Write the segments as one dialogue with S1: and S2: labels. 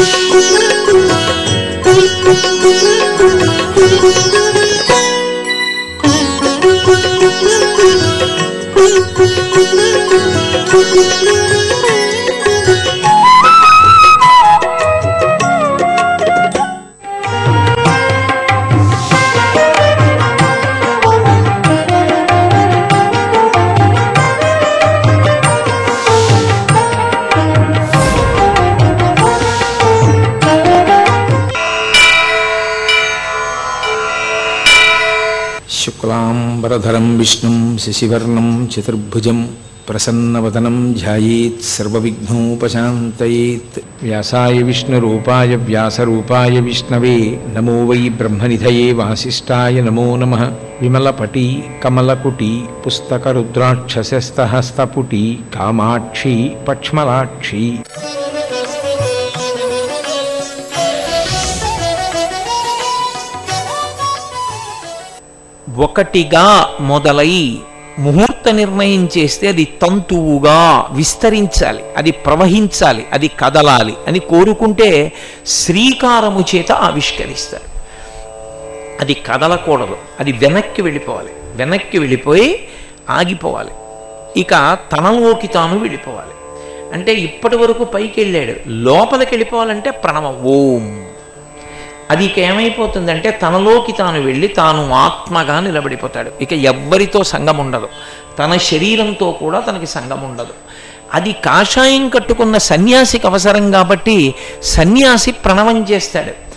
S1: Música శశివర్ణం చతుర్భుజం ప్రసన్నవదనం ధ్యాయేత్ సర్వవిఘ్నోపశాంతయేత్. వ్యాసాయ విష్ణురూపాయ వ్యాసరూపాయ విష్ణవే నమో వై బ్రహ్మనిధయే వాసిష్ఠాయ నమో నమ. విమలపటి కమలకుటి పుస్తకరుద్రాక్షసస్తహస్తపుటి కామాక్షి పక్ష్మలాక్షి.
S2: ఒకటిగా మొదలై ముహూర్త నిర్ణయం చేస్తే అది తంతువుగా విస్తరించాలి అది ప్రవహించాలి అది కదలాలి అని కోరుకుంటే శ్రీకారము చేత ఆవిష్కరిస్తారు. అది కదలకూడదు అది వెనక్కి వెళ్ళిపోవాలి వెనక్కి వెళ్ళిపోయి ఆగిపోవాలి. ఇక తనలోకి తాను వెళ్ళిపోవాలి. అంటే ఇప్పటి వరకు పైకి వెళ్ళాడు లోపలికి వెళ్ళిపోవాలంటే ప్రణవం ఓం. అది ఇక ఏమైపోతుందంటే తనలోకి తాను వెళ్ళి తాను ఆత్మగా నిలబడిపోతాడు. ఇక ఎవ్వరితో సంగం ఉండదు. తన శరీరంతో కూడా తనకి సంగం ఉండదు. అది కాషాయం కట్టుకున్న సన్యాసికి అవసరం కాబట్టి సన్యాసి ప్రణవం చేస్తాడు.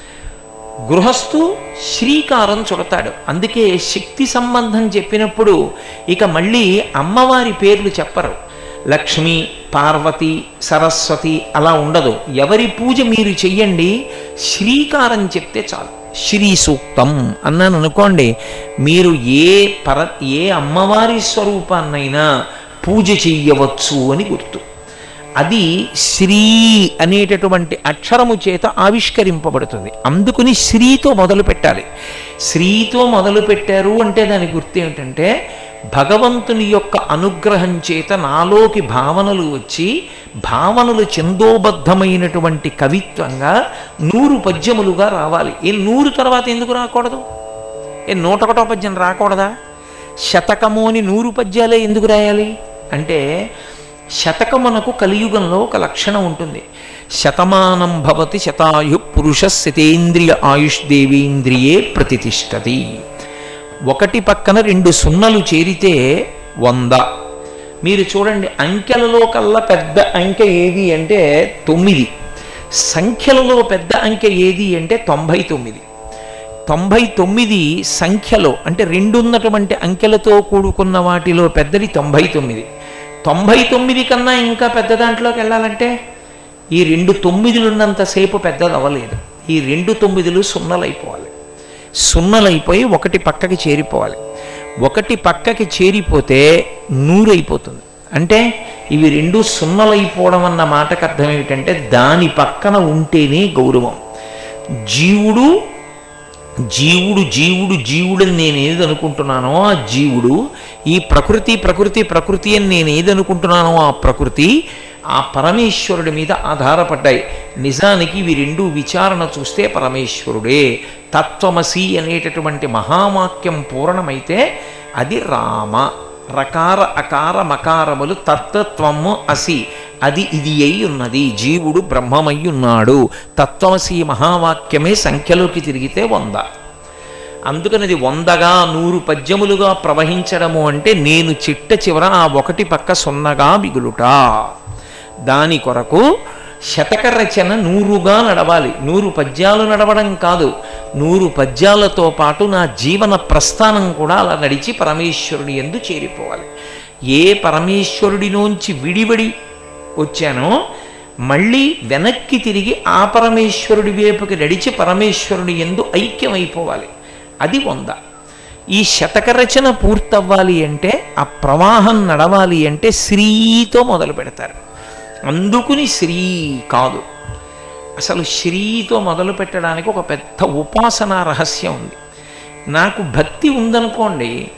S2: గృహస్థు శ్రీకారం చుడతాడు. అందుకే శక్తి సంబంధం చెప్పినప్పుడు ఇక మళ్ళీ అమ్మవారి పేర్లు చెప్పరు. లక్ష్మి పార్వతి సరస్వతి అలా ఉండదు. ఎవరి పూజ మీరు చెయ్యండి శ్రీకారం చెప్తే చాలు. శ్రీ సూక్తం అన్నాను అనుకోండి మీరు ఏ పర ఏ అమ్మవారి స్వరూపాన్నైనా పూజ చెయ్యవచ్చు అని గుర్తు. అది శ్రీ అనేటటువంటి అక్షరము చేత ఆవిష్కరింపబడుతుంది. అందుకుని శ్రీతో మొదలు పెట్టాలి. శ్రీతో మొదలు పెట్టారు అంటే దాని గుర్తు ఏమిటంటే భగవంతుని యొక్క అనుగ్రహం చేత నాలోకి భావనలు వచ్చి భావనలు చందోబద్ధమైనటువంటి కవిత్వంగా నూరు పద్యములుగా రావాలి. ఏ నూరు తర్వాత ఎందుకు రాకూడదు? ఏ నూట ఒకటో పద్యం రాకూడదా? శతకము అని నూరు పద్యాలే ఎందుకు రాయాలి? అంటే శతకమునకు కలియుగంలో ఒక లక్షణం ఉంటుంది. శతమానం భవతి శతాయు పురుష శతేంద్రియ ఆయుష్ దేవేంద్రియే ప్రతిష్టది ఒకటి పక్కన రెండు సున్నలు చేరితే వంద. మీరు చూడండి అంకెలలో కల్లా పెద్ద అంకె ఏది అంటే తొమ్మిది. సంఖ్యలలో పెద్ద అంకె ఏది అంటే తొంభై తొమ్మిది తొంభై తొమ్మిది సంఖ్యలో అంటే రెండున్నటువంటి అంకెలతో కూడుకున్న వాటిలో పెద్దది తొంభై తొమ్మిది తొంభై తొమ్మిది కన్నా ఇంకా పెద్ద దాంట్లోకి వెళ్ళాలంటే ఈ రెండు తొమ్మిదిలు ఉన్నంతసేపు పెద్దది అవ్వలేదు ఈ రెండు తొమ్మిదిలు సున్నలైపోవాలి. సున్నలైపోయి ఒకటి పక్కకి చేరిపోవాలి. ఒకటి పక్కకి చేరిపోతే నూరైపోతుంది. అంటే ఇవి రెండు సున్నలైపోవడం అన్న మాటకు అర్థం ఏమిటంటే దాని పక్కన ఉంటేనే గౌరవం. జీవుడు జీవుడు జీవుడు జీవుడని నేను ఏది అనుకుంటున్నానో ఆ జీవుడు ఈ ప్రకృతి ప్రకృతి ప్రకృతి అని నేను ఏది అనుకుంటున్నానో ఆ ప్రకృతి ఆ పరమేశ్వరుడి మీద ఆధారపడ్డాయి. నిజానికి ఇవి రెండు విచారణ చూస్తే పరమేశ్వరుడే. తత్వమసి అనేటటువంటి మహావాక్యం పూర్ణమైతే అది రామ. రకార అకార మకారములు తత్వము అసి. అది ఇది అయి ఉన్నది. జీవుడు బ్రహ్మమై ఉన్నాడు. తత్వమసి మహావాక్యమే సంఖ్యలోకి తిరిగితే వంద. అందుకని అది వందగా నూరు పద్యములుగా ప్రవహించడము అంటే నేను చిట్ట చివర ఆ ఒకటి పక్క సున్నగా మిగులుట. దాని కొరకు శతక రచన నూరుగా నడవాలి. నూరు పద్యాలు నడవడం కాదు. నూరు పద్యాలతో పాటు నా జీవన ప్రస్థానం కూడా అలా నడిచి పరమేశ్వరుని ఎందు చేరిపోవాలి. ఏ పరమేశ్వరుడిలోంచి విడివడి వచ్చాను. మళ్ళీ వెనక్కి తిరిగి ఆ పరమేశ్వరుడి వైపుకి నడిచి పరమేశ్వరుని ఎందు ఐక్యమైపోవాలి. అది వంద. ఈ శతక రచన పూర్తవ్వాలి అంటే ఆ ప్రవాహం నడవాలి అంటే శ్రీతో మొదలు పెడతారు. అందుకుని శ్రీ కాదు. అసలు శ్రీతో మొదలు పెట్టడానికి ఒక పెద్ద ఉపాసనా రహస్యం ఉంది. నాకు భక్తి ఉందనుకోండి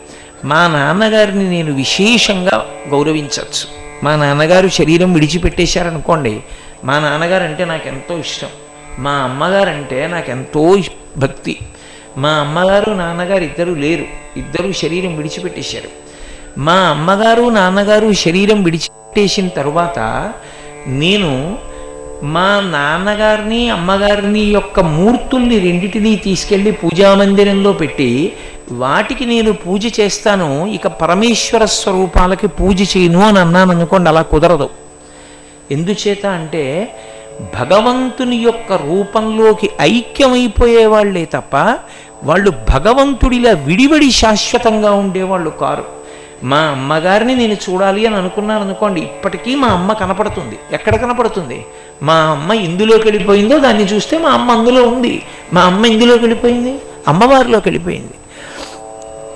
S2: మా నాన్నగారిని నేను విశేషంగా గౌరవించవచ్చు మా నాన్నగారు శరీరం విడిచిపెట్టేశారనుకోండి మా నాన్నగారు అంటే నాకు ఎంతో ఇష్టం మా అమ్మగారు అంటే నాకు ఎంతో భక్తి. మా అమ్మగారు నాన్నగారు ఇద్దరు లేరు ఇద్దరు శరీరం విడిచిపెట్టేశారు. మా అమ్మగారు నాన్నగారు శరీరం విడిచిపెట్టేసిన తరువాత నేను మా నాన్నగారిని అమ్మగారిని యొక్క మూర్తుల్ని రెండిటినీ తీసుకెళ్ళి పూజామందిరంలో పెట్టి వాటికి నేను పూజ చేస్తాను ఇక పరమేశ్వర స్వరూపాలకి పూజ చేయను అని అన్నాను అనుకోండి అలా కుదరదు. ఎందుచేత అంటే భగవంతుని యొక్క రూపంలోకి ఐక్యమైపోయే వాళ్ళే తప్ప వాళ్ళు భగవంతుడిలా విడివడి శాశ్వతంగా ఉండేవాళ్ళు కారు. మా అమ్మగారిని నేను చూడాలి అని అనుకున్నాను అనుకోండి ఇప్పటికీ మా అమ్మ కనపడుతుంది. ఎక్కడ కనపడుతుంది? మా అమ్మ ఇందులోకి వెళ్ళిపోయిందో దాన్ని చూస్తే మా అమ్మ అందులో ఉంది. మా అమ్మ ఇందులోకి వెళ్ళిపోయింది? అమ్మవారిలోకి వెళ్ళిపోయింది.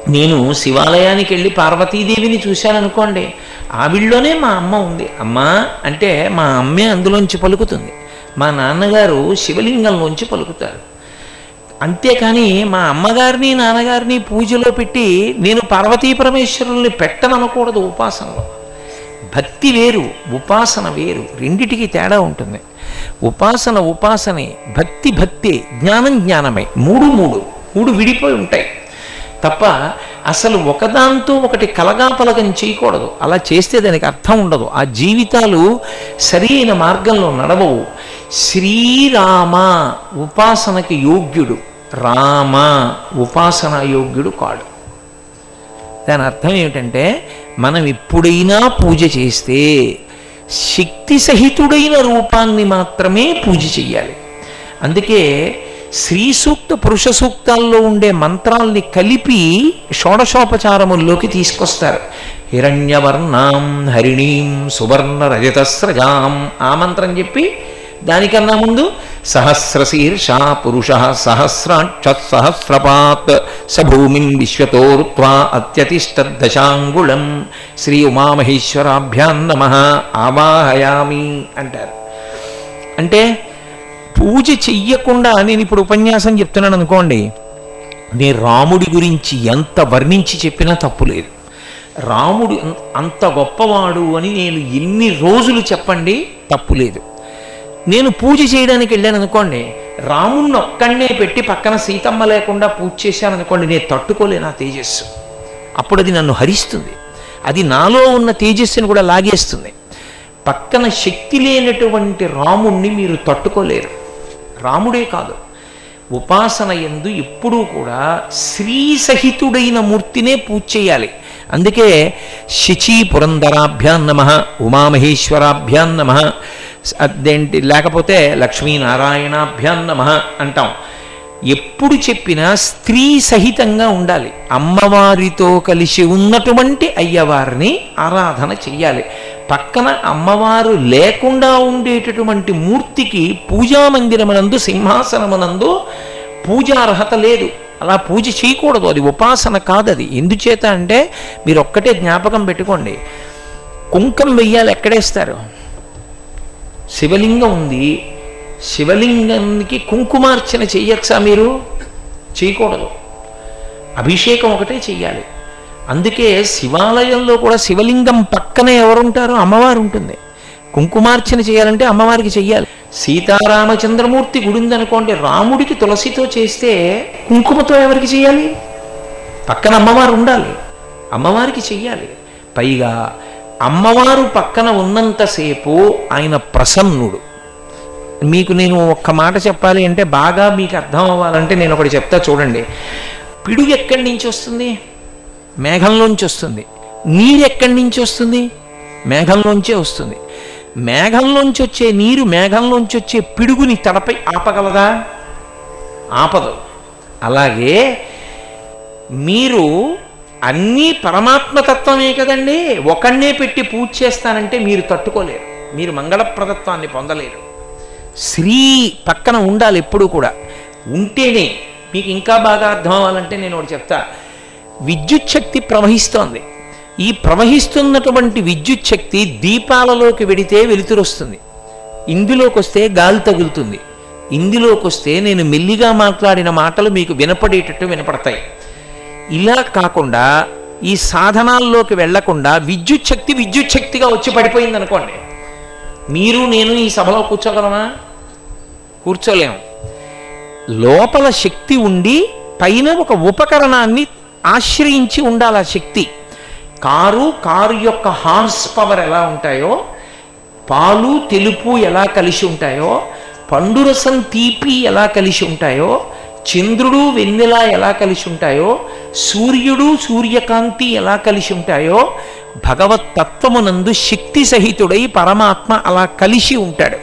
S2: నేను శివాలయానికి వెళ్ళి పార్వతీదేవిని చూశాననుకోండి ఆవిడలోనే మా అమ్మ ఉంది. అమ్మ అంటే మా అమ్మే అందులోంచి పలుకుతుంది. మా నాన్నగారు శివలింగంలోంచి పలుకుతారు. అంతేకాని మా అమ్మగారిని నాన్నగారిని పూజలో పెట్టి నేను పార్వతీ పరమేశ్వరుల్ని పెట్టననకూడదు ఉపాసనలో. భక్తి వేరు ఉపాసన వేరు రెండిటికి తేడా ఉంటుంది. ఉపాసన ఉపాసనే భక్తి భక్తే జ్ఞానం జ్ఞానమే మూడు మూడు మూడు విడిపోయి ఉంటాయి. తప్ప అసలు ఒకదాంతో ఒకటి కలగాపలగం చేయకూడదు. అలా చేస్తే దానికి అర్థం ఉండదు. ఆ జీవితాలు సరైన మార్గంలో నడవవు. శ్రీరామ ఉపాసనకి యోగ్యుడు. రామ ఉపాసన యోగ్యుడు కాడు. దాని అర్థం ఏమిటంటే మనం ఎప్పుడైనా పూజ చేస్తే శక్తి సహితుడైన రూపాన్ని మాత్రమే పూజ చెయ్యాలి. అందుకే శ్రీ సూక్త పురుష సూక్తాల్లో ఉండే మంత్రాల్ని కలిపి షోడశోపచారముల్లోకి తీసుకొస్తారు. హిరణ్యవర్ణాం హరిణీం సువర్ణ రజతస్రజాం ఆ మంత్రం చెప్పి దానికన్నా ముందు సహస్రశీర్ష పురుష సహస్రాక్ష సహస్రపాత్ స భూమిం విశ్వతోరుత్వా అత్యతిష్టదశాంగుళం శ్రీ ఉమామహేశ్వరాభ్యాం నమ ఆవాహయామి అంటారు. అంటే పూజ చెయ్యకుండా నేను ఇప్పుడు ఉపన్యాసం చెప్తున్నాను అనుకోండి నేను రాముడి గురించి ఎంత వర్ణించి చెప్పినా తప్పు లేదు. రాముడు అం- అంత గొప్పవాడు అని నేను ఎన్ని రోజులు చెప్పండి తప్పు లేదు. నేను పూజ చేయడానికి వెళ్ళాను అనుకోండి రాముణ్ణి ఒక్కడనే పెట్టి పక్కన సీతమ్మ లేకుండా పూజ చేశాను అనుకోండి నేను తట్టుకోలేను ఆ తేజస్సు. అప్పుడు అది నన్ను హరిస్తుంది. అది నాలో ఉన్న తేజస్సుని కూడా లాగేస్తుంది. పక్కన శక్తి లేనటువంటి రాముణ్ణి మీరు తట్టుకోలేరు. రాముడే కాదు. ఉపాసన ఎందు ఎప్పుడూ కూడా శ్రీ సహితుడైన మూర్తినే పూజ చేయాలి. అందుకే శచీ పురంధరాభ్యాం నమ ఉమామహేశ్వరాభ్యాం నమ అదేంటి లేకపోతే లక్ష్మీనారాయణాభ్యాం నమ అంటాం. ఎప్పుడు చెప్పినా స్త్రీ సహితంగా ఉండాలి. అమ్మవారితో కలిసి ఉన్నటువంటి అయ్యవారిని ఆరాధన చెయ్యాలి పక్కన అమ్మవారు లేకుండా ఉండేటటువంటి మూర్తికి పూజామందిరమునందు సింహాసనమునందు పూజార్హత లేదు. అలా పూజ చేయకూడదు. అది ఉపాసన కాదది ఎందుచేత అంటే మీరు ఒక్కటే జ్ఞాపకం పెట్టుకోండి. కుంకం వెయ్యాలి ఎక్కడేస్తారు? శివలింగం ఉంది. శివలింగానికి కుంకుమార్చన చేయొచ్చా మీరు? చేయకూడదు. అభిషేకం ఒకటే చెయ్యాలి. అందుకే శివాలయంలో కూడా శివలింగం పక్కనే ఎవరుంటారో అమ్మవారు ఉంటుంది కుంకుమార్చన చేయాలంటే అమ్మవారికి చెయ్యాలి. సీతారామచంద్రమూర్తి గుడి ఉందనుకోండి రాముడికి తులసితో చేస్తే కుంకుమతో ఎవరికి చేయాలి పక్కన అమ్మవారు ఉండాలి అమ్మవారికి చెయ్యాలి. పైగా అమ్మవారు పక్కన ఉన్నంతసేపు ఆయన ప్రసన్నుడు. మీకు నేను ఒక్క మాట చెప్పాలి అంటే బాగా మీకు అర్థం అవ్వాలంటే నేను ఒకటి చెప్తా చూడండి. పిడుగు ఎక్కడి నుంచి వస్తుంది? మేఘంలోంచి వస్తుంది. నీరు ఎక్కడి నుంచి వస్తుంది? మేఘంలోంచే వస్తుంది. మేఘంలోంచి వచ్చే నీరు మేఘంలోంచి వచ్చే పిడుగుని తడపై ఆపగలదా? ఆపదు. అలాగే మీరు అన్నీ పరమాత్మతత్వమే కదండి. ఒకన్నే పెట్టి పూజ చేస్తానంటే మీరు తట్టుకోలేరు. మీరు మంగళప్రదత్వాన్ని పొందలేరు. శ్రీ పక్కన ఉండాలి ఎప్పుడూ కూడా. ఉంటేనే మీకు ఇంకా బాగా అర్థం అవ్వాలంటే నేను ఒకటి చెప్తా. విద్యుత్ శక్తి ప్రవహిస్తోంది. ఈ ప్రవహిస్తున్నటువంటి విద్యుత్ శక్తి దీపాలలోకి వెడితే వెలుతురు వస్తుంది. ఇందులోకి వస్తే గాలి తగులుతుంది. ఇందులోకి వస్తే నేను మెల్లిగా మాట్లాడిన మాటలు మీకు వినపడేటట్టు వినపడతాయి. ఇలా కాకుండా ఈ సాధనాల్లోకి వెళ్ళకుండా విద్యుత్ శక్తి విద్యుత్ శక్తిగా వచ్చి పడిపోయింది అనుకోండి మీరు నేను ఈ సభలో కూర్చోగలమా? కూర్చోలేము. లోపల శక్తి ఉండి పైన ఒక ఉపకరణాన్ని ఆశ్రయించి ఉండాలి ఆ శక్తి. కారు కారు యొక్క హార్స్ పవర్ ఎలా ఉంటాయో పాలు తెలుపు ఎలా కలిసి ఉంటాయో పండురసం తీపి ఎలా కలిసి ఉంటాయో చంద్రుడు వెన్నెల ఎలా కలిసి ఉంటాయో సూర్యుడు సూర్యకాంతి ఎలా కలిసి ఉంటాయో భగవత్ తత్వమునందు శక్తి సహితుడై పరమాత్మ అలా కలిసి ఉంటాడు.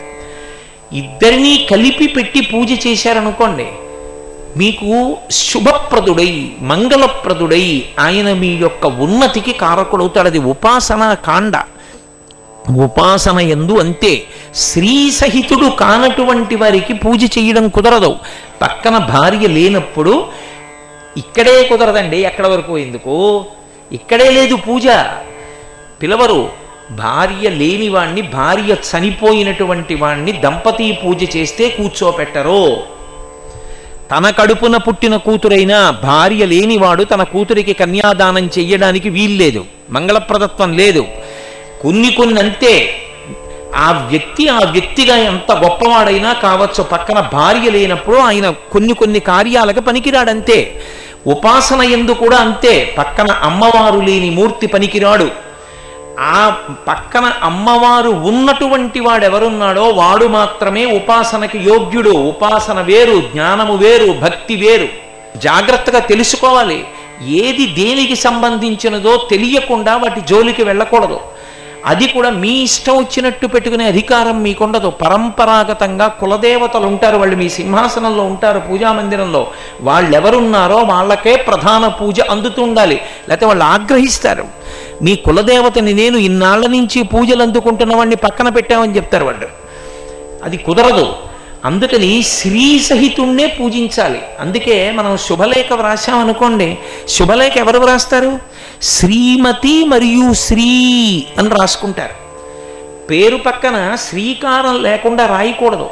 S2: ఇద్దరినీ కలిపి పెట్టి పూజ చేశారనుకోండి మీకు శుభప్రదుడై మంగళప్రదుడై ఆయన మీ యొక్క ఉన్నతికి కారకుడవుతాడు. అది ఉపాసన కాండ. ఉపాసన ఎందు అంతే. స్త్రీ సహితుడు కానటువంటి వారికి పూజ చేయడం కుదరదు. పక్కన భార్య లేనప్పుడు ఇక్కడే కుదరదండి ఎక్కడ వరకు ఎందుకు? ఇక్కడే లేదు పూజ. పిలవరు భార్య లేని వాణ్ణి భార్య చనిపోయినటువంటి వాణ్ణి దంపతి పూజ చేస్తే కూర్చోపెట్టరు. తన కడుపున పుట్టిన కూతురైనా భార్య లేనివాడు తన కూతురికి కన్యాదానం చెయ్యడానికి వీల్లేదు మంగళప్రదత్వం లేదు. కొన్ని కొన్ని అంతే ఆ వ్యక్తి ఆ వ్యక్తిగా ఎంత గొప్పవాడైనా కావచ్చు పక్కన భార్య లేనప్పుడు ఆయన కొన్ని కొన్ని కార్యాలకు పనికిరాడంతే. ఉపాసన ఎందు కూడా అంతే పక్కన అమ్మవారు లేని మూర్తి పనికిరాడు. ఆ పక్కన అమ్మవారు ఉన్నటువంటి వాడెవరున్నాడో వాడు మాత్రమే ఉపాసనకి యోగ్యుడు ఉపాసన వేరు జ్ఞానము వేరు భక్తి వేరు. జాగ్రత్తగా తెలుసుకోవాలి. ఏది దేనికి సంబంధించినదో తెలియకుండా వాటి జోలికి వెళ్ళకూడదు. అది కూడా మీ ఇష్టం వచ్చినట్టు పెట్టుకునే అధికారం మీకుండదు. పరంపరాగతంగా కులదేవతలు ఉంటారు వాళ్ళు మీ సింహాసనంలో ఉంటారు పూజా మందిరంలో. వాళ్ళు ఎవరున్నారో వాళ్ళకే ప్రధాన పూజ అందుతుండాలి లేకపోతే వాళ్ళు ఆగ్రహిస్తారు. మీ కులదేవతని నేను ఇన్నాళ్ళ నుంచి పూజలు అందుకుంటున్న వాడిని పక్కన పెట్టామని చెప్తారు వాళ్ళు. అది కుదరదు. అందుకని శ్రీ సహితుణ్ణే పూజించాలి. అందుకే మనం శుభలేఖ వ్రాసామనుకోండి శుభలేఖ ఎవరు వ్రాస్తారు? శ్రీమతి మరియు శ్రీ అని రాసుకుంటారు. పేరు పక్కన శ్రీకారం లేకుండా రాయకూడదు.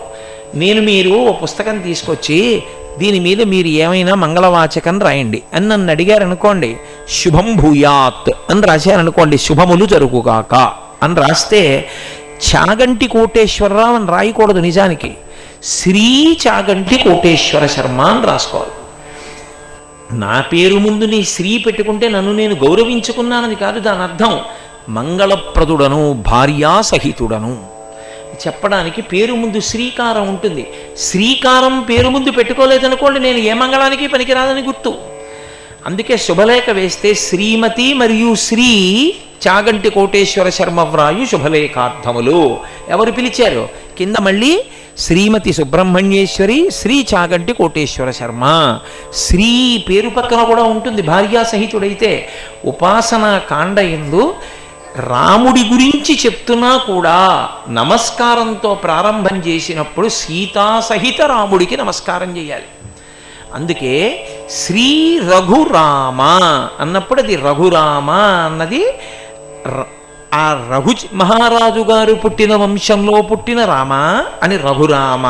S2: నేను మీరు ఓ పుస్తకం తీసుకొచ్చి దీని మీద మీరు ఏమైనా మంగళవాచకం రాయండి అని నన్ను అడిగారు అనుకోండి శుభం భూయాత్ అని రాశారనుకోండి శుభములు జరుగుగాక అని రాస్తే చాగంటి కోటేశ్వరరావు అని రాయకూడదు నిజానికి. శ్రీ చాగంటి కోటేశ్వర శర్మ అని రాసుకోవాలి. నా పేరు ముందు నీ శ్రీ పెట్టుకుంటే నన్ను నేను గౌరవించుకున్నానని కాదు దాని అర్థం. మంగళప్రదుడను భార్యా సహితుడను చెప్పడానికి పేరు ముందు శ్రీకారం ఉంటుంది. శ్రీకారం పేరు ముందు పెట్టుకోలేదనుకోండి నేను ఏ మంగళానికి పనికిరాదని గుర్తు. అందుకే శుభలేఖ వేస్తే శ్రీమతి మరియు శ్రీ చాగంటి కోటేశ్వర శర్మ వ్రాయు శుభలేఖార్థములు. ఎవరు పిలిచారు? కింద మళ్ళీ శ్రీమతి సుబ్రహ్మణ్యేశ్వరి శ్రీ చాగంటి కోటేశ్వర శర్మ. శ్రీ పేరు పక్కన కూడా ఉంటుంది భార్యాసహితుడైతే ఉపాసనా ఉపాసన కాండ ఎందు రాముడి గురించి చెప్తున్నా కూడా నమస్కారంతో ప్రారంభం చేసినప్పుడు సీతా సహిత రాముడికి నమస్కారం చేయాలి. అందుకే శ్రీ రఘురామ అన్నప్పుడు అది రఘురామ అన్నది ఆ రఘు మహారాజు గారు పుట్టిన వంశంలో పుట్టిన రామ అని రఘురామ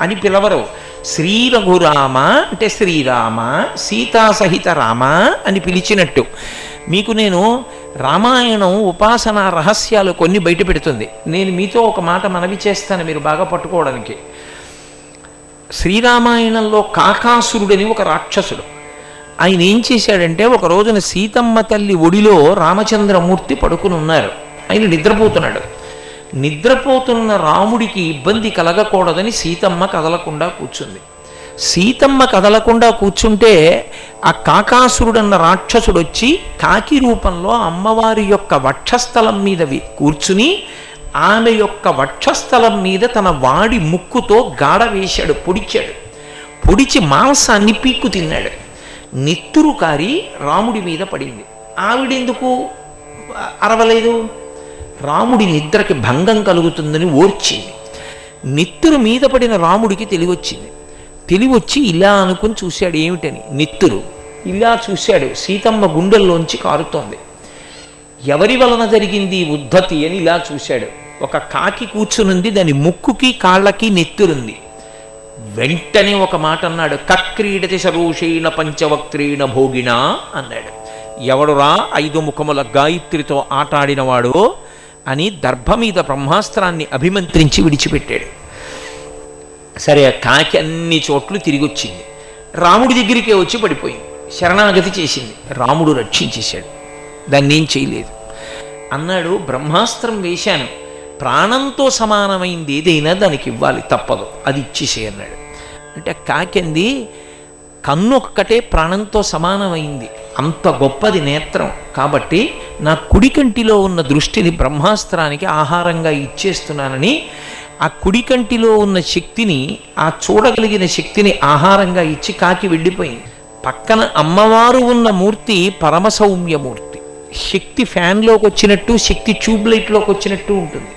S2: అని పిలవరు. శ్రీ రఘురామ అంటే శ్రీరామ సీతా సహిత రామ అని పిలిచినట్టు. మీకు నేను రామాయణం ఉపాసన రహస్యాలు కొన్ని బయట పెడుతుంది. నేను మీతో ఒక మాట మనవి చేస్తాను మీరు బాగా పట్టుకోవడానికి. శ్రీరామాయణంలో కాకాసురుడని ఒక రాక్షసుడు. ఆయన ఏం చేశాడంటే ఒక రోజున సీతమ్మ తల్లి ఒడిలో రామచంద్రమూర్తి పడుకుని ఉన్నారు. ఆయన నిద్రపోతున్నాడు. నిద్రపోతున్న రాముడికి ఇబ్బంది కలగకూడదని సీతమ్మ కదలకుండా కూర్చుంది. సీతమ్మ కదలకుండా కూర్చుంటే ఆ కాకాసురుడన్న రాక్షసుడు వచ్చి కాకి రూపంలో అమ్మవారి యొక్క వక్షస్థలం మీద కూర్చుని ఆమె యొక్క వక్షస్థలం మీద తన వాడి ముక్కుతో గాడ వేశాడు పొడిచాడు. పొడిచి మాంసాన్ని పీక్కు తిన్నాడు. నిత్తురు కారి రాముడి మీద పడింది. ఆవిడెందుకు? అరవలేదు. రాముడి నిద్రకి భంగం కలుగుతుందని ఓర్చింది. నిత్తురు మీద పడిన రాముడికి తెలివొచ్చింది. తెలివొచ్చి ఇలా అనుకుని చూశాడు ఏమిటని. నిత్తురు ఇలా చూశాడు. సీతమ్మ గుండెల్లోంచి కారుతోంది. ఎవరి వలన జరిగింది ఉద్ధతి అని ఇలా చూశాడు. ఒక కాకి కూర్చునుంది. దాని ముక్కుకి కాళ్ళకి నెత్తురుంది. వెంటనే ఒక మాట అన్నాడు. కక్రీడతి సరూషేణ పంచవక్త్రీణ భోగిణ అన్నాడు. ఎవడురా ఐదు ముఖముల గాయత్రితో ఆటాడినవాడు అని దర్భ మీద బ్రహ్మాస్త్రాన్ని అభిమంత్రించి విడిచిపెట్టాడు. సరే కాకి అన్ని చోట్లు తిరిగి వచ్చింది రాముడి దగ్గరికే వచ్చి పడిపోయింది. శరణాగతి చేసింది. రాముడు రక్షించేశాడు. దాన్ని ఏం చేయలేదు. అన్నాడు బ్రహ్మాస్త్రం వేశాను. ప్రాణంతో సమానమైంది ఏదైనా దానికి ఇవ్వాలి తప్పదు. అది ఇచ్చేసే అన్నాడు. అంటే కాకింది కన్ను ఒక్కటే ప్రాణంతో సమానమైంది. అంత గొప్పది నేత్రం. కాబట్టి నా కుడి కంటిలో ఉన్న దృష్టిని బ్రహ్మాస్త్రానికి ఆహారంగా ఇచ్చేస్తున్నానని ఆ కుడి కంటిలో ఉన్న శక్తిని ఆ చూడగలిగిన శక్తిని ఆహారంగా ఇచ్చి కాకి వెళ్ళిపోయింది. పక్కన అమ్మవారు ఉన్న మూర్తి పరమ సౌమ్యమూర్తి శక్తి ఫ్యాన్లోకి వచ్చినట్టు శక్తి ట్యూబ్ లైట్లోకి వచ్చినట్టు ఉంటుంది.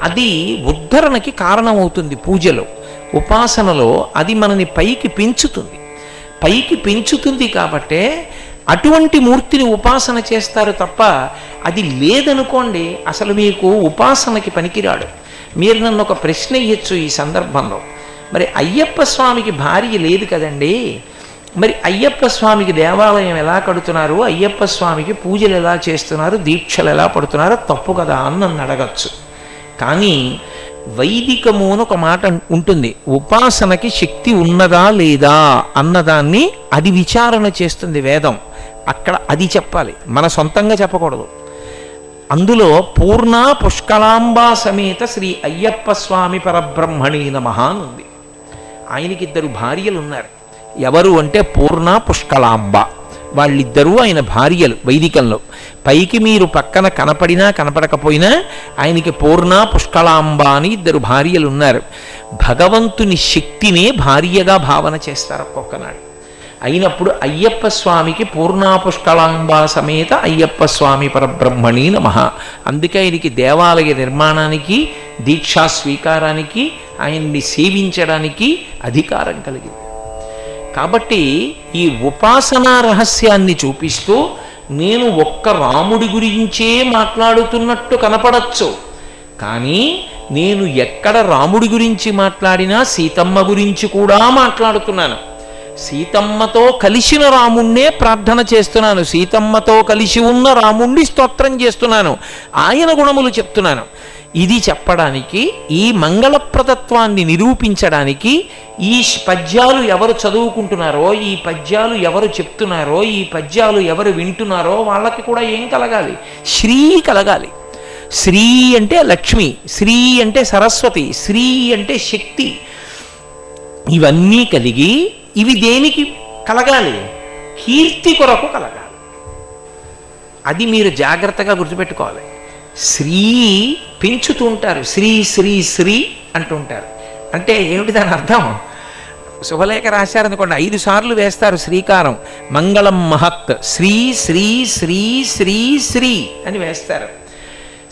S2: అది ఉద్ధరణకి కారణమవుతుంది పూజలో. ఉపాసనలో అది మనని పైకి పెంచుతుంది. పైకి పెంచుతుంది కాబట్టే అటువంటి మూర్తిని ఉపాసన చేస్తారు తప్ప అది లేదనుకోండి అసలు మీకు ఉపాసనకి పనికిరాడు. మీరు నన్ను ఒక ప్రశ్న ఇవ్వచ్చు ఈ సందర్భంలో. మరి అయ్యప్ప స్వామికి భార్య లేదు కదండి. మరి అయ్యప్ప స్వామికి దేవాలయం ఎలా కడుతున్నారు? అయ్యప్ప స్వామికి పూజలు ఎలా చేస్తున్నారు? దీక్షలు ఎలా పడుతున్నారో? తప్పు కదా అని నన్ను అడగచ్చు. కానీ వైదికము అని ఒక మాట ఉంటుంది. ఉపాసనకి శక్తి ఉన్నదా లేదా అన్నదాన్ని అది విచారణ చేస్తుంది వేదం. అక్కడ అది చెప్పాలి. మన సొంతంగా చెప్పకూడదు. అందులో పూర్ణ పుష్కలాంబా సమేత శ్రీ అయ్యప్ప స్వామి పరబ్రహ్మణీ నమః ఉంది. ఆయనకి ఇద్దరు భార్యలు ఉన్నారు ఎవరు అంటే పూర్ణ పుష్కలాంబ. వాళ్ళిద్దరూ ఆయన భార్యలు వైదికంలో. పైకి మీరు పక్కన కనపడినా కనపడకపోయినా ఆయనకి పూర్ణ పుష్కలాంబ అని ఇద్దరు భార్యలు ఉన్నారు భగవంతుని శక్తినే భార్యగా భావన చేస్తారు ఒక్కొక్కనాడు. అయినప్పుడు అయ్యప్ప స్వామికి పూర్ణాపుష్కళాంబ సమేత అయ్యప్ప స్వామి పరబ్రహ్మణి నమ. అందుకే ఆయనకి దేవాలయ నిర్మాణానికి దీక్షా స్వీకారానికి ఆయన్ని సేవించడానికి అధికారం కలిగింది. కాబట్టి ఈ ఉపాసనా రహస్యాన్ని చూపిస్తూ నేను ఒక్క రాముడి గురించే మాట్లాడుతున్నట్టు కనపడచ్చు. కానీ నేను ఎక్కడ రాముడి గురించి మాట్లాడినా సీతమ్మ గురించి కూడా మాట్లాడుతున్నాను. సీతమ్మతో కలిసిన రాముణ్ణే ప్రార్థన చేస్తున్నాను. సీతమ్మతో కలిసి ఉన్న రాముణ్ణి స్తోత్రం చేస్తున్నాను. ఆయన గుణములు చెప్తున్నాను. ఇది చెప్పడానికి ఈ మంగళప్రదత్వాన్ని నిరూపించడానికి ఈ పద్యాలు ఎవరు చదువుకుంటున్నారో ఈ పద్యాలు ఎవరు చెప్తున్నారో ఈ పద్యాలు ఎవరు వింటున్నారో వాళ్ళకి కూడా ఏం కలగాలి? శ్రీ కలగాలి. శ్రీ అంటే లక్ష్మి శ్రీ అంటే సరస్వతి శ్రీ అంటే శక్తి ఇవన్నీ కలిగి ఇవి దేనికి కలగాలి? కీర్తి కొరకు కలగాలి. అది మీరు జాగ్రత్తగా గుర్తుపెట్టుకోవాలి. శ్రీ పెంచుతూ ఉంటారు. శ్రీ శ్రీ శ్రీ అంటుంటారు అంటే ఏమిటి దాని అర్థం? శుభలేఖ రాశారనుకోండి ఐదు సార్లు వేస్తారు శ్రీకారం. మంగళం మహత్ శ్రీ శ్రీ శ్రీ శ్రీ శ్రీ అని వేస్తారు.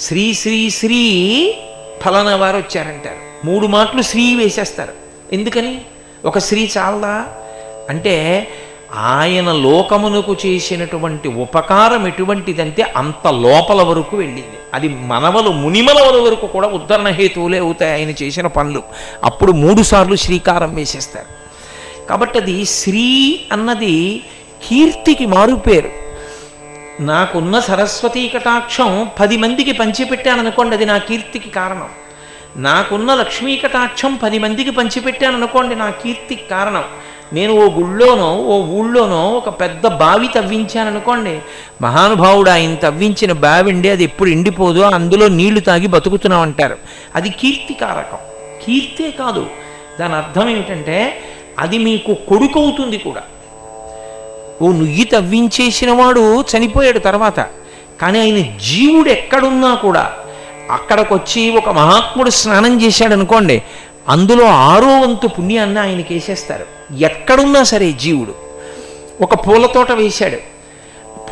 S2: శ్రీ శ్రీ శ్రీ ఫలానా వారు వచ్చారంటారు. మూడు మాటలు శ్రీ వేసేస్తారు. ఎందుకని? ఒక శ్రీ చాలదా? అంటే ఆయన లోకమునకు చేసినటువంటి ఉపకారం ఎటువంటిదంటే అంత లోపల వరకు వెళ్ళింది. అది మనవలు మునిమల వరకు కూడా ఉద్ధరణ హేతువులే అవుతాయి ఆయన చేసిన పనులు. అప్పుడు మూడు సార్లు శ్రీకారం వేసేస్తారు. కాబట్టి అది శ్రీ అన్నది కీర్తికి మారుపేరు. నాకున్న సరస్వతీ కటాక్షం పది మందికి పంచిపెట్టాననుకోండి అది నా కీర్తికి కారణం. నాకున్న లక్ష్మీ కటాక్షం పది మందికి పంచిపెట్టాను అనుకోండి నా కీర్తికి కారణం. నేను ఓ గుళ్ళోనో ఓ ఊళ్ళోనో ఒక పెద్ద బావి తవ్వించాననుకోండి మహానుభావుడు ఆయన తవ్వించిన బావిండి అది ఎప్పుడు ఎండిపోదో అందులో నీళ్ళు తాగి బతుకుతున్నాం అంటారు అది కీర్తి కారకం. కీర్తే కాదు. దాని అర్థం ఏమిటంటే అది మీకు కొడుకు అవుతుంది కూడా. ఓ నుయ్యి తవ్వించేసిన వాడు చనిపోయాడు తర్వాత కానీ ఆయన జీవుడు ఎక్కడున్నా కూడా అక్కడికి వచ్చి ఒక మహాత్ముడు స్నానం చేశాడు అనుకోండి అందులో ఆరో వంతు పుణ్యాన్ని ఆయనకి వేసేస్తారు ఎక్కడున్నా సరే జీవుడు. ఒక పూల తోట వేశాడు.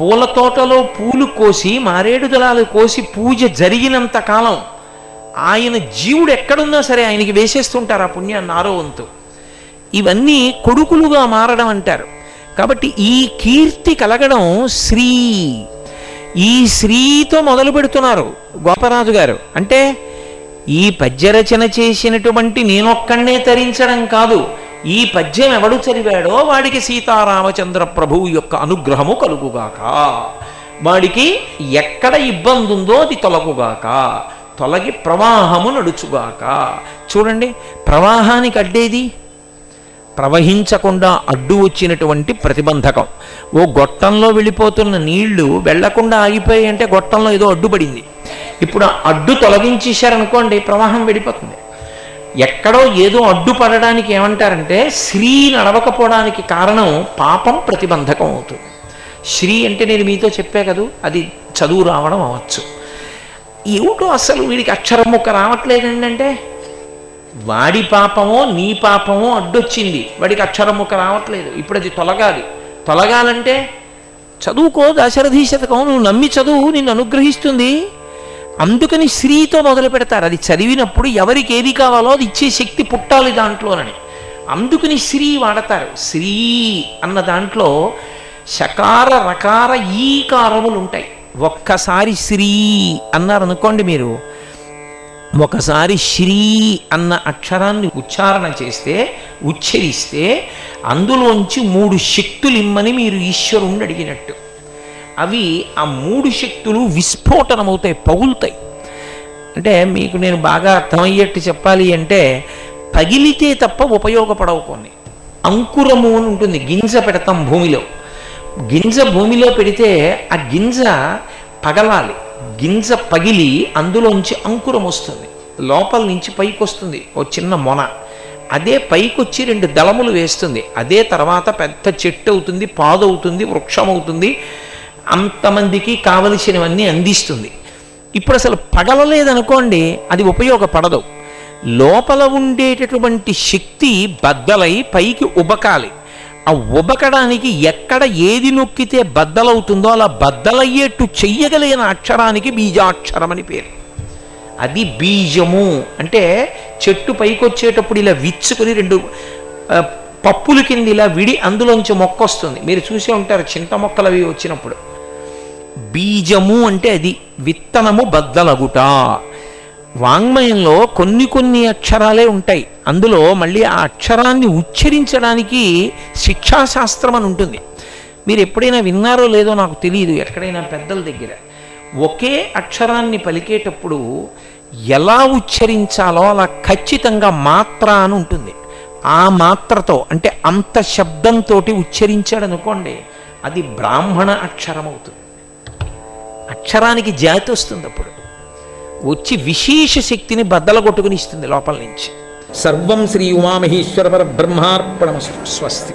S2: పూల తోటలో పూలు కోసి మారేడు దళాలు కోసి పూజ జరిగినంత కాలం ఆయన జీవుడు ఎక్కడున్నా సరే ఆయనకి వేసేస్తుంటారు ఆ పుణ్యాన్ని ఆరో వంతు ఇవన్నీ కొడుకులుగా మారడం అంటారు. కాబట్టి ఈ కీర్తి కలగడం శ్రీ ఈ శ్రీతో మొదలు పెడుతున్నారు గోపరాజు గారు. అంటే ఈ పద్యరచన చేసినటువంటి నేనొక్కడే తరించడం కాదు ఈ పద్యం ఎవడు చదివాడో వాడికి సీతారామచంద్ర ప్రభువు యొక్క అనుగ్రహము కలుగుగాక. వాడికి ఎక్కడ ఇబ్బంది ఉందో అది తొలగుగాక తొలగి ప్రవాహము నడుచుగాక. చూడండి ప్రవాహానికి అడ్డేది? ప్రవహించకుండా అడ్డు వచ్చినటువంటి ప్రతిబంధకం. ఓ గొట్టంలో వెళ్ళిపోతున్న నీళ్ళు వెళ్ళకుండా ఆగిపోయి అంటే గొట్టంలో ఏదో అడ్డుపడింది. ఇప్పుడు అడ్డు తొలగించేశారనుకోండి ప్రవాహం వెళ్ళిపోతుంది ఎక్కడో ఏదో అడ్డుపడడానికి ఏమంటారంటే శ్రీ నడవకపోవడానికి కారణం పాపం ప్రతిబంధకం అవుతుంది. శ్రీ అంటే నేను మీతో చెప్పే కదూ అది చదువు రావడం అవ్వచ్చు. ఏమిటో అసలు వీడికి అక్షరం ముక్క రావట్లేదండి అంటే వాడి పాపమో నీ పాపమో అడ్డొచ్చింది. వాడికి అక్షరం రావట్లేదు. ఇప్పుడు అది తొలగాలి. తొలగాలంటే చదువుకో దశరథీ శతకం నువ్వు నమ్మి చదువు నిన్ను అనుగ్రహిస్తుంది. అందుకని శ్రీతో మొదలు పెడతారు. అది చదివినప్పుడు ఎవరికి ఏది కావాలో అది ఇచ్చే శక్తి పుట్టాలి దాంట్లోనని. అందుకని శ్రీ వాడతారు. శ్రీ అన్న దాంట్లో శకార రకార ఈకారములు ఉంటాయి. ఒక్కసారి శ్రీ అన్నారు అనుకోండి మీరు ఒకసారి శ్రీ అన్న అక్షరాన్ని ఉచ్చారణ చేస్తే ఉచ్చరిస్తే అందులోంచి మూడు శక్తులు ఇమ్మని మీరు ఈశ్వరుణ్ణి అడిగినట్టు. అవి ఆ మూడు శక్తులు విస్ఫోటనమవుతాయి పగులుతాయి. అంటే మీకు నేను బాగా అర్థమయ్యేట్టు చెప్పాలి అంటే పగిలితే తప్ప ఉపయోగపడవు కొన్ని. అంకురము అని ఉంటుంది గింజ పెడతాం భూమిలో. గింజ భూమిలో పెడితే ఆ గింజ పగలాలి. గింజ పగిలి అందులోంచి అంకురం వస్తుంది. లోపల నుంచి పైకి వస్తుంది. ఓ చిన్న మొన. అదే పైకొచ్చి రెండు దళములు వేస్తుంది. అదే తర్వాత పెద్ద చెట్టు అవుతుంది పాదవుతుంది వృక్షం అవుతుంది అంతమందికి కావలసినవన్నీ అందిస్తుంది. ఇప్పుడు అసలు పగలలేదనుకోండి అది ఉపయోగపడదు. లోపల ఉండేటటువంటి శక్తి బద్దలై పైకి ఉబకాలి. ఆ ఉబకడానికి ఎక్కడ ఏది నొక్కితే బద్దలవుతుందో అలా బద్దలయ్యేట్టు చెయ్యగలిగిన అక్షరానికి బీజాక్షరం అని పేరు. అది బీజము. అంటే చెట్టు పైకి వచ్చేటప్పుడు ఇలా విచ్చుకొని రెండు పప్పులు పప్పుల కింద ఇలా విడి అందులోంచి మొక్క వస్తుంది. మీరు చూసే ఉంటారు చింత మొక్కలు అవి వచ్చినప్పుడు. బీజము అంటే అది విత్తనము బద్దలగుట. వాంగ్మయంలో కొన్ని కొన్ని అక్షరాలే ఉంటాయి. అందులో మళ్ళీ ఆ అక్షరాన్ని ఉచ్చరించడానికి శిక్షాశాస్త్రం అని ఉంటుంది. మీరు ఎప్పుడైనా విన్నారో లేదో నాకు తెలియదు ఎక్కడైనా పెద్దల దగ్గర. ఒకే అక్షరాన్ని పలికేటప్పుడు ఎలా ఉచ్చరించాలో అలా ఖచ్చితంగా మాత్ర అని ఉంటుంది. ఆ మాత్రతో అంటే అంత శబ్దంతో ఉచ్చరించాడు అనుకోండి అది బ్రాహ్మణ అక్షరం అవుతుంది అక్షరానికి జాతి వస్తుంది అప్పుడు. వచ్చి విశేష శక్తిని బద్దల కొట్టుకుని ఇస్తుంది లోపల నుంచి. సర్వం శ్రీ ఉమామహేశ్వర పర బ్రహ్మార్పణమస్తు స్వస్తి.